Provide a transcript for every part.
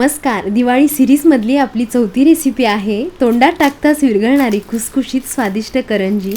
नमस्कार. दिवाळी सिरीजमधली आपली चौथी रेसिपी आहे तोंडात टाकताच विरघळणारी खुसखुशीत स्वादिष्ट करंजी.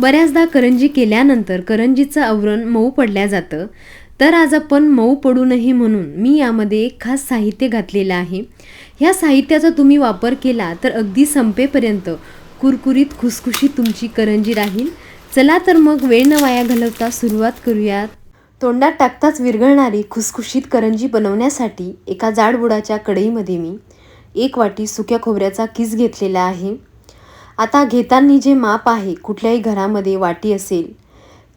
बऱ्याचदा करंजी केल्यानंतर करंजीचं आवरण मऊ पडल्या जातं. तर आज आपण मऊ पडू नये म्हणून मी यामध्ये एक खास साहित्य घातलेलं आहे. ह्या साहित्याचा तुम्ही वापर केला तर अगदी संपेपर्यंत कुरकुरीत खुसखुशीत तुमची करंजी राहील. चला तर मग वेळ न वाया घालवता सुरुवात करूयात. तोंडात टाकताच विरघळणारी खुसखुशीत करंजी बनवण्यासाठी एका जाडबुडाच्या कढईमध्ये मी एक वाटी सुक्या खोबऱ्याचा किस घेतलेला आहे. आता घेताना जे माप आहे कुठल्याही घरामध्ये वाटी असेल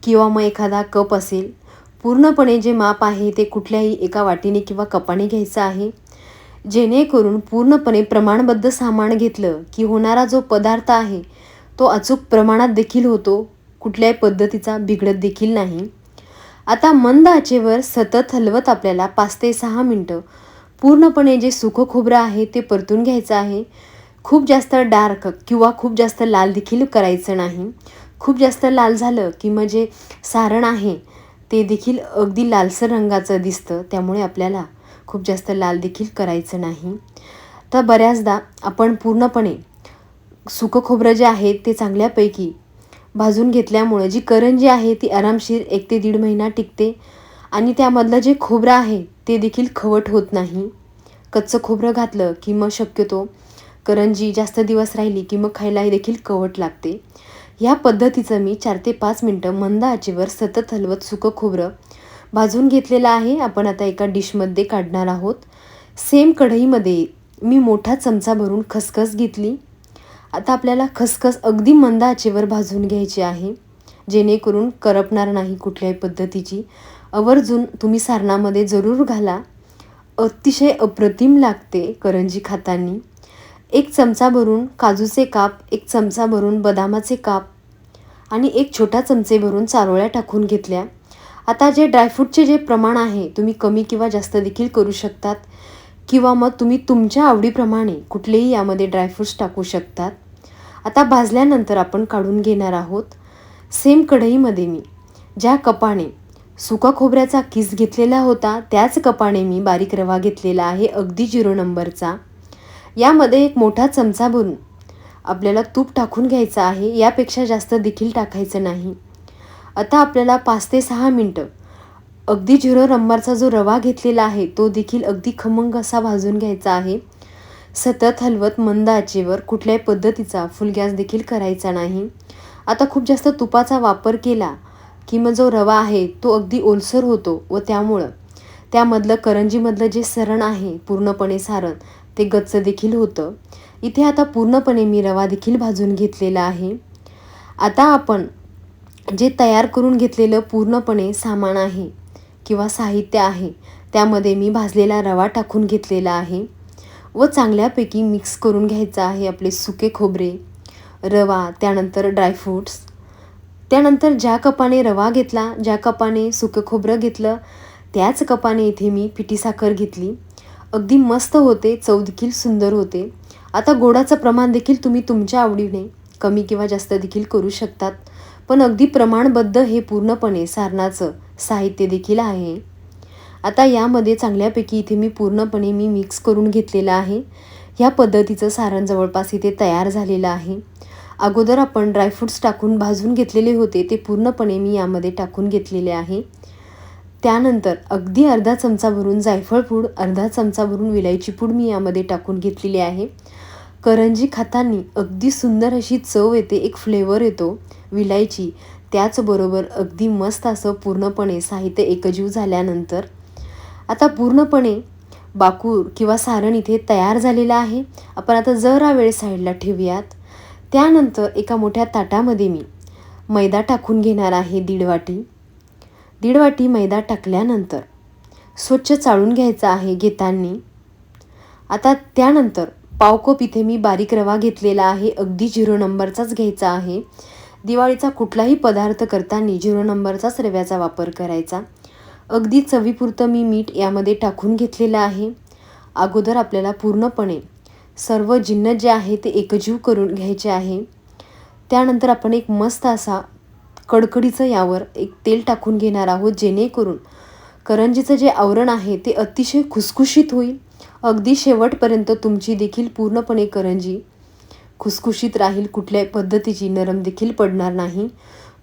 किंवा मग एखादा कप असेल पूर्णपणे जे माप आहे ते कुठल्याही एका वाटीने किंवा कपाने घ्यायचं आहे. जेणेकरून पूर्णपणे प्रमाणबद्ध सामान घेतलं की होणारा जो पदार्थ आहे तो अचूक प्रमाणात देखील होतो कुठल्याही पद्धतीचा बिघडत देखील नाही. आता मंद आचेवर सतत हलवत आपल्याला पाच ते सहा मिनटं. पूर्णपणे जे सुकं खोबरं आहे ते परतून घ्यायचं आहे. खूप जास्त डार्क किंवा खूप जास्त लाल देखील करायचं नाही. खूप जास्त लाल झालं की मग जे सारण आहे ते देखील अगदी लालसर रंगाचं दिसतं त्यामुळे आपल्याला खूप जास्त लाल देखील करायचं नाही. तर बऱ्याचदा आपण पूर्णपणे सुकं खोबरं जे आहे ते चांगल्यापैकी भाजून घेतल्यामुळं जी करंजी आहे ती आरामशीर एक ते दीड महिना टिकते. आणि त्यामधलं जे खोबरं आहे ते देखील खवट होत नाही. कच्चं खोबरं घातलं की मग शक्यतो करंजी जास्त दिवस राहिली की मग खायलाही देखील कवट लागते. ह्या पद्धतीचं मी चार ते पाच मिनटं मंद आचेवर सतत हलवत सुकं खोबरं भाजून घेतलेलं आहे. आपण आता एका डिशमध्ये काढणार आहोत. सेम कढईमध्ये मी मोठा चमचा भरून खसखस घेतली. आता आपल्याला खसखस अगदी मंद आचेवर भाजून घ्यायची आहे. जेणेकरून करपणार नाही कुठल्याही पद्धतीची. आवर्जून तुम्ही सारणामध्ये जरूर घाला. अतिशय अप्रतिम लागते करंजी खाताना. एक चमचा भरून काजूचे काप एक चमचा भरून बदामाचे काप आणि एक छोटा चमचे भरून चारोळ्या टाकून घेतल्या. आता जे ड्रायफ्रूटचे जे प्रमाण आहे तुम्ही कमी किंवा जास्त देखील करू शकतात. किंवा मग तुम्ही तुमच्या आवडीप्रमाणे कुठलेही यामध्ये ड्रायफ्रूट्स टाकू शकतात. आता भाजल्यानंतर आपण काढून घेणार आहोत सेम कढईमध्ये मी. ज्या कपाने सुका खोबऱ्याचा किस घेतलेला होता त्याच कपाने मी बारीक रवा घेतलेला आहे अगदी झिरो नंबरचा. यामध्ये एक मोठा चमचा भरून आपल्याला तूप टाकून घ्यायचं आहे यापेक्षा जास्त देखील टाकायचं नाही. आता आपल्याला पाच ते सहा मिनटं अगदी झिरो नंबरचा जो रवा घेतलेला आहे तो देखील अगदी खमंग असा भाजून घ्यायचा आहे. सतत हलवत मंद आचेवर कुठल्याही पद्धतीचा फुल गॅस देखील करायचा नाही. आता खूप जास्त तुपाचा वापर केला की मग जो रवा आहे तो अगदी ओलसर होतो व त्यामुळं. त्यामधलं करंजीमधलं जे सरण आहे पूर्णपणे सारण ते गच्च देखील होतं. इथे आता पूर्णपणे मी रवा देखील भाजून घेतलेला आहे. आता आपण जे तयार करून घेतलेलं पूर्णपणे सामान आहे किंवा साहित्य आहे त्यामध्ये मी भाजलेला रवा टाकून घेतलेला आहे. व चांगल्यापैकी मिक्स करून घ्यायचं आहे आपले सुके खोबरे रवा त्यानंतर ड्रायफ्रूट्स त्यानंतर ज्या कपाने रवा घेतला ज्या कपाने सुकं खोबरं घेतलं त्याच कपाने इथे मी पिठी साखर घेतली. अगदी मस्त होते चवदेखील सुंदर होते. आता गोडाचं प्रमाण देखील तुम्ही तुमच्या आवडीने कमी किंवा जास्त देखील करू शकतात. पण अगदी प्रमाणबद्ध हे पूर्णपणे सारणाचं साहित्य देखील आहे. आता यामध्ये चांगल्यापैकी इथे मी पूर्णपणे मी मिक्स करून घेतलेलं आहे. ह्या पद्धतीचं सारण जवळपास इथे तयार झालेलं आहे. अगोदर आपण ड्रायफ्रूट्स टाकून भाजून घेतलेले होते ते पूर्णपणे मी यामध्ये टाकून घेतलेले आहे. त्यानंतर अगदी अर्धा चमचा भरून जायफळ पूड अर्धा चमचा भरून विलायची पूड मी यामध्ये टाकून घेतलेली आहे. करंजी खातानी अगदी सुंदर अशी चव येते एक फ्लेवर येतो विलायची. त्याचबरोबर अगदी मस्त असं पूर्णपणे साहित्य एकजीव झाल्यानंतर आता पूर्णपणे बाकूर किंवा सारण इथे तयार झालेलं आहे. आपण आता जरा वेळ साईडला ठेवूयात. त्यानंतर एका मोठ्या ताटामध्ये मी मैदा टाकून घेणार आहे दीड वाटी. दीड वाटी मैदा टाकल्यानंतर स्वच्छ चाळून घ्यायचा आहे घेताना. आता त्यानंतर पावकोप इथे मी बारीक रवा घेतलेला आहे. अगदी झिरो नंबरचाच घ्यायचा आहे. दिवाळीचा कुठलाही पदार्थ करताना झिरो नंबरचाच रव्याचा वापर करायचा. अगदी चवीपुरतं मी मीठ यामध्ये टाकून घेतलेलं आहे. अगोदर आपल्याला पूर्णपणे सर्व जिन्न जे आहे ते एकजीव करून घ्यायचे आहे. त्यानंतर आपण एक मस्त असा कडकडीचं यावर एक तेल टाकून घेणार आहोत जेणेकरून करंजीचं जे आवरण आहे ते अतिशय खुसखुशीत होईल. अगदी शेवटपर्यंत तुमची देखील पूर्णपणे करंजी खुसखुशीत राहील कुठल्याही पद्धतीची नरम देखील पडणार नाही.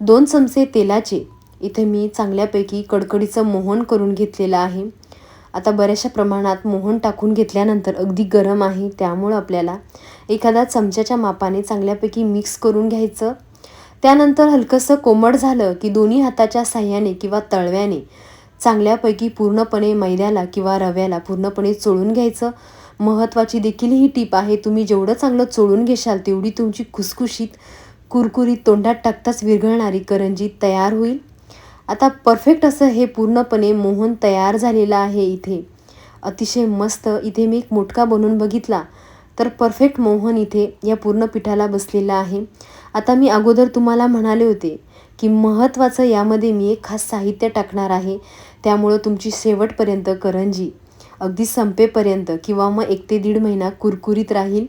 दोन चमचे तेलाचे इथे मी चांगल्यापैकी कडकडीचं मोहन करून घेतलेलं आहे. आता बऱ्याचशा प्रमाणात मोहन टाकून घेतल्यानंतर अगदी गरम आहे त्यामुळं आपल्याला एखादा चमच्याच्या मापाने चांगल्यापैकी मिक्स करून घ्यायचं. त्यानंतर हलकंसं कोमट झालं की दोन्ही हाताच्या साह्याने किंवा तळव्याने चांगल्यापैकी पूर्णपणे मैद्याला किंवा रव्याला पूर्णपणे चोळून घ्यायचं. महत्त्वाची देखील ही टीप आहे तुम्ही जेवढं चांगलं चोळून घेशाल तेवढी तुमची खुसखुशीत कुरकुरीत तोंडात टाकताच विरघळणारी करंजी तयार होईल. आता परफेक्ट असं हे पूर्णपणे मोहन तयार झालेलं आहे इथे. अतिशय मस्त इथे मी एक मुटका बनवून बघितला. तर परफेक्ट मोहन इथे या पूर्ण पिठाला बसलेलं आहे. आता मी अगोदर तुम्हाला म्हणाले होते की महत्त्वाचं यामध्ये मी एक खास साहित्य टाकणार आहे. त्यामुळं तुमची शेवटपर्यंत करंजी अगदी संपेपर्यंत किंवा मग एक ते दीड महिना कुरकुरीत राहील.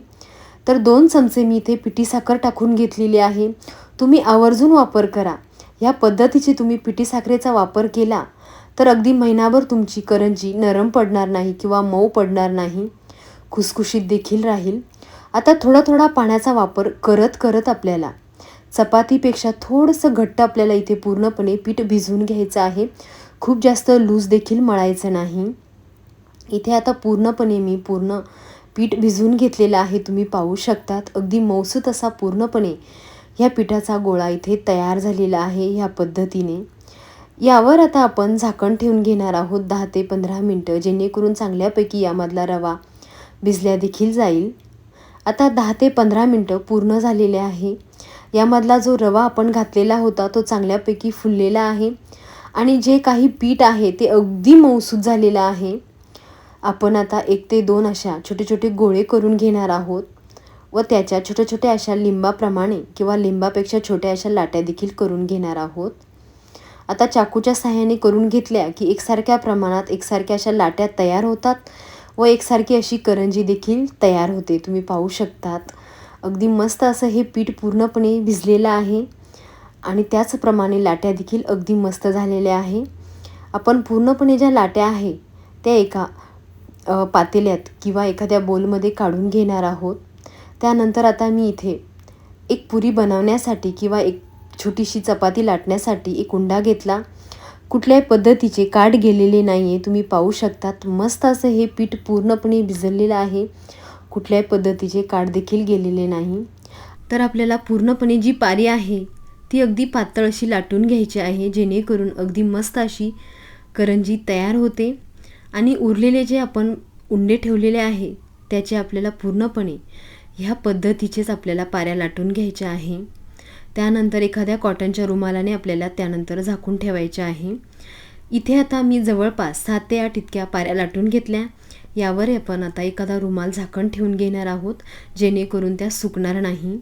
तर दोन चमचे मी इथे पिठी साखर टाकून घेतलेली आहे. तुम्ही आवर्जून वापर करा. ह्या पद्धतीची तुम्ही पिठी साखरेचा वापर केला तर अगदी महिनाभर तुमची करंजी नरम पडणार नाही किंवा मऊ पडणार नाही खुसखुशीत देखील राहील. आता थोडा थोडा पाण्याचा वापर करत करत आपल्याला चपातीपेक्षा थोडंसं घट्ट आपल्याला इथे पूर्णपणे पीठ भिजवून घ्यायचं आहे. खूप जास्त लूज देखील मळायचं नाही. इथे आता पूर्णपणे मी पूर्ण पीठ भिजवून घेतलेलं आहे तुम्ही पाहू शकतात. अगदी मौसूत असा पूर्णपणे ह्या पिठाचा गोळा इथे तयार झालेला आहे ह्या पद्धतीने. यावर आता आपण झाकण ठेवून घेणार आहोत दहा ते पंधरा मिनटं जेणेकरून चांगल्यापैकी यामधला रवा भिजल्या देखील जाईल. आता दहा ते पंधरा मिनटं पूर्ण झालेले आहे. यामधला जो रवा आपण घातलेला होता तो चांगल्यापैकी फुललेला आहे. आणि जे काही पीठ आहे ते अगदी मौसूद झालेलं आहे. आपण आता एक ते दोन अशा छोटे छोटे गोळे करून घेणार आहोत. व त्याच्या छोट्या छोट्या अशा लिंबाप्रमाणे किंवा लिंबापेक्षा छोट्या अशा लाट्या देखील करून घेणार आहोत. आता चाकूच्या सहाय्याने करून घेतल्या की एकसारख्या प्रमाणात एकसारख्या अशा लाट्या तयार होतात व एकसारखी अशी करंजी देखील तयार होते. तुम्ही पाहू शकतात. अगदी मस्त असं हे पीठ पूर्णपणे भिजलेलं आहे आणि त्याचप्रमाणे लाट्या देखील अगदी मस्त झालेल्या आहे. आपण पूर्णपणे ज्या लाट्या आहे त्या एका पातेल्यात किंवा एखाद्या बोलमध्ये काढून घेणार आहोत. त्यानंतर आता मी इथे एक पुरी बनवण्यासाठी किंवा एक छोटीशी चपाती लाटण्यासाठी एक उंडा घेतला. कुठल्याही पद्धतीचे काठ गेलेले नाही आहे तुम्ही पाहू शकतात मस्त असं हे पीठ पूर्णपणे भिजलेलं आहे. कुठल्याही पद्धतीचे काठ देखील गेलेले नाही. तर आपल्याला पूर्णपणे जी पारी आहे ती अगदी पातळ अशी लाटून घ्यायची आहे जेणेकरून अगदी मस्त अशी करंजी तयार होते. आणि उरलेले जे आपण उंडे ठेवलेले आहे त्याचे आपल्याला पूर्णपणे ह्या पद्धतीचेच आपल्याला पाऱ्या लाटून घ्यायच्या आहे. त्यानंतर एखाद्या कॉटनच्या रुमालाने आपल्याला त्यानंतर झाकून ठेवायच्या आहे. इथे आता मी जवळपास सात ते आठ इतक्या पाऱ्या लाटून घेतल्या. यावर आपण आता एखादा रुमाल झाकण ठेवून घेणार आहोत जेणेकरून त्या सुकणार नाही.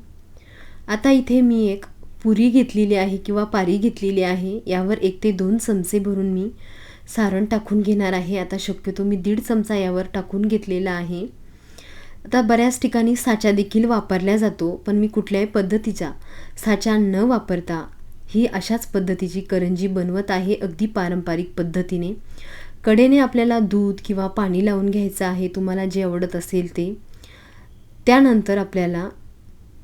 आता इथे मी एक पुरी घेतलेली आहे किंवा पारी घेतलेली आहे. यावर एक ते दोन चमचे भरून मी सारण टाकून घेणार आहे. आता शक्यतो मी दीड चमचा यावर टाकून घेतलेला आहे. आता बऱ्याच ठिकाणी साचा देखील वापरला जातो पण मी कुठल्याही पद्धतीचा साचा न वापरता ही अशाच पद्धतीची करंजी बनवत आहे अगदी पारंपरिक पद्धतीने. कडेने आपल्याला दूध किंवा पाणी लावून घ्यायचं आहे तुम्हाला जे आवडत असेल ते. त्यानंतर आपल्याला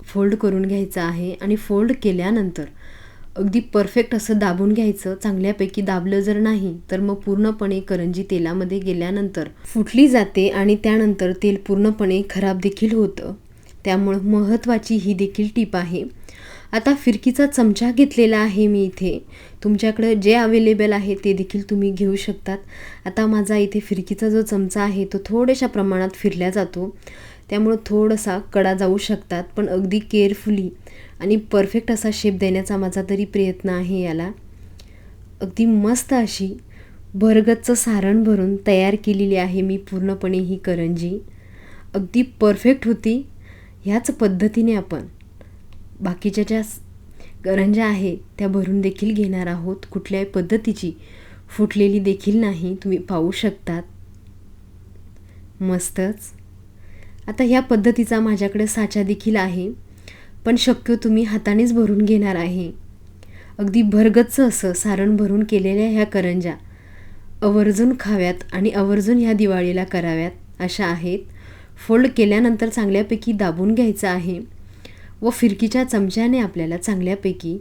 फोल्ड करून घ्यायचं आहे आणि फोल्ड केल्यानंतर अगदी परफेक्ट असं दाबून घ्यायचं चांगल्यापैकी दाबलं जर नाही तर मग पूर्णपणे करंजी तेलामध्ये गेल्यानंतर फुटली जाते आणि त्यानंतर तेल पूर्णपणे खराब देखील होतं. त्यामुळं महत्त्वाची ही देखील टीप आहे. आता फिरकीचा चमचा घेतलेला आहे मी इथे. तुमच्याकडं जे अवेलेबल आहे ते देखील तुम्ही घेऊ शकतात. आता माझा इथे फिरकीचा जो चमचा आहे तो थोड्याशा प्रमाणात फिरला जातो. त्यामुळं थोडासा कडा जाऊ शकतात पण अगदी केअरफुली आणि परफेक्ट असा शेप देण्याचा माझा तरी प्रयत्न आहे याला. अगदी मस्त अशी भरगतचं सारण भरून तयार केलेली आहे मी पूर्णपणे ही करंजी. अगदी परफेक्ट होती ह्याच पद्धतीने आपण. बाकीच्या ज्या करंज्या आहे त्या भरून देखील घेणार आहोत. कुठल्याही पद्धतीची फुटलेली देखील नाही तुम्ही पाहू शकतात. मस्तच. आता ह्या पद्धतीचा माझ्याकडे साचा देखील आहे पण शक्य तुम्ही हातानेच भरून घेणार आहे. अगदी भरगच्च असं सारण भरून केलेल्या ह्या करंजा आवर्जून खाव्यात आणि आवर्जून ह्या दिवाळीला कराव्यात अशा आहेत. फोल्ड केल्यानंतर चांगल्यापैकी दाबून घ्यायचं आहे व फिरकीच्या चमच्याने आपल्याला चांगल्यापैकी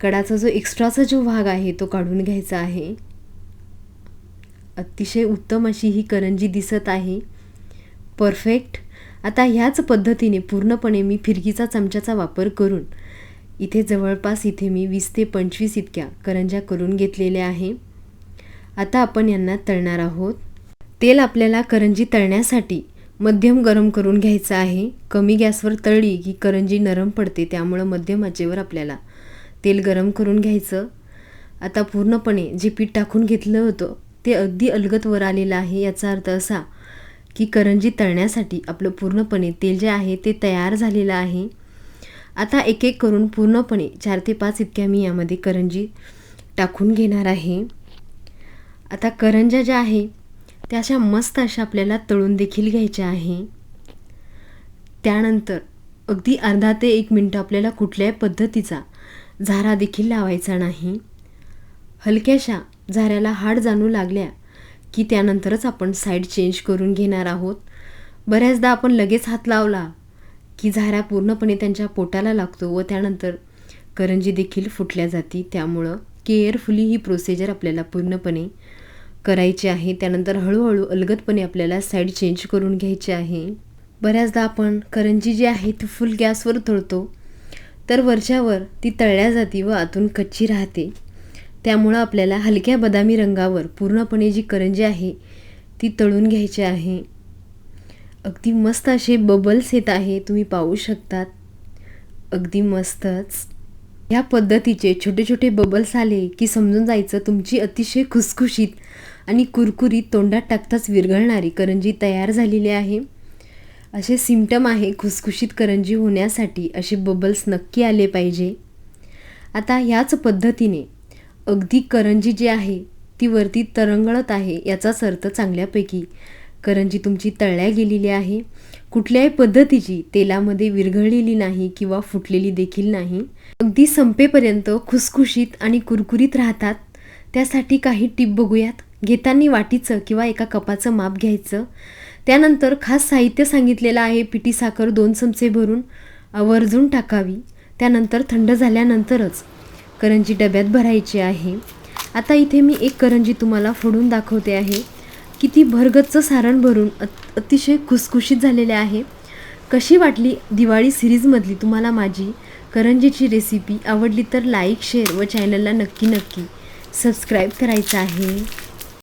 कडाचा जो एक्स्ट्राचा जो भाग आहे तो काढून घ्यायचा आहे. अतिशय उत्तम अशी ही करंजी दिसत आहे. परफेक्ट आता ह्याच पद्धतीने पूर्णपणे मी फिरकीचा चमच्याचा वापर करून इथे जवळपास इथे मी वीस ते पंचवीस इतक्या करंज्या करून घेतलेल्या आहे. आता आपण यांना तळणार आहोत. तेल आपल्याला करंजी तळण्यासाठी मध्यम गरम करून घ्यायचं आहे. कमी गॅसवर तळली की करंजी नरम पडते त्यामुळं मध्यम आचेवर आपल्याला तेल गरम करून घ्यायचं. आता पूर्णपणे जे पीठ टाकून घेतलं होतं ते अगदी अलगत वर आलेलं आहे. याचा अर्थ असा की करंजी तळण्यासाठी आपलं पूर्णपणे तेल जे आहे ते तयार झालेलं आहे. आता एक एक करून पूर्णपणे चार ते पाच इतक्या मी यामध्ये करंजी टाकून घेणार आहे. आता करंज्या ज्या आहे त्या अशा मस्त अशा आपल्याला तळून देखील घ्यायच्या आहे. त्यानंतर अगदी अर्धा ते एक मिनटं आपल्याला कुठल्याही पद्धतीचा झारा देखील लावायचा नाही. हलक्याशा झाऱ्याला हाड जाणू लागल्या की त्यानंतरच आपण साईड चेंज करून घेणार आहोत. बऱ्याचदा आपण लगेच हात लावला की झाऱ्या पूर्णपणे त्यांच्या पोटाला लागतो व त्यानंतर करंजी देखील फुटल्या जाती. त्यामुळं केअरफुली ही प्रोसिजर आपल्याला पूर्णपणे करायची आहे. त्यानंतर हळूहळू अलगदपणे आपल्याला साईड चेंज करून घ्यायची आहे. बऱ्याचदा आपण करंजी जी आहे ती फुल गॅसवर तळतो. तर वरच्यावर ती तळल्या जाते व आतून कच्ची राहते. त्यामुळं आपल्याला हलक्या बदामी रंगावर पूर्णपणे जी करंजी आहे ती तळून घ्यायची आहे. अगदी मस्त असे बबल्स येत आहे तुम्ही पाहू शकतात. अगदी मस्तच. ह्या पद्धतीचे छोटे छोटे बबल्स आले की समजून जायचं तुमची अतिशय खुसखुशीत आणि कुरकुरीत तोंडात टाकताच विरघळणारी करंजी तयार झालेली आहे. असे सिमटम आहे खुसखुशीत करंजी होण्यासाठी असे बबल्स नक्की आले पाहिजे. आता ह्याच पद्धतीने अगदी करंजी जी आहे ती वरती तरंगळत आहे याचाच अर्थ चांगल्यापैकी. करंजी तुमची तळल्या गेलेली आहे. कुठल्याही पद्धतीची तेलामध्ये विरघळलेली नाही किंवा फुटलेली देखील नाही. अगदी संपेपर्यंत खुसखुशीत आणि कुरकुरीत राहतात. त्यासाठी काही टिप बघूयात. घेताना वाटीचं किंवा एका कपाचं माप घ्यायचं. त्यानंतर खास साहित्य सांगितलेलं आहे पिठी साखर दोन चमचे भरून आवर्जून टाकावी. त्यानंतर थंड झाल्यानंतरच करंजी डब्यात भरायची आहे. आता इथे मी एक करंजी तुम्हाला फोडून दाखवते आहे. किती भरगच्च सारण भरून अत अतिशय खुसखुशीत झालेले आहे. कशी वाटली दिवाळी सिरीजमधली तुम्हाला माझी? करंजीची रेसिपी आवडली तर लाईक शेअर व चॅनलला नक्की नक्की सबस्क्राईब करायचं आहे.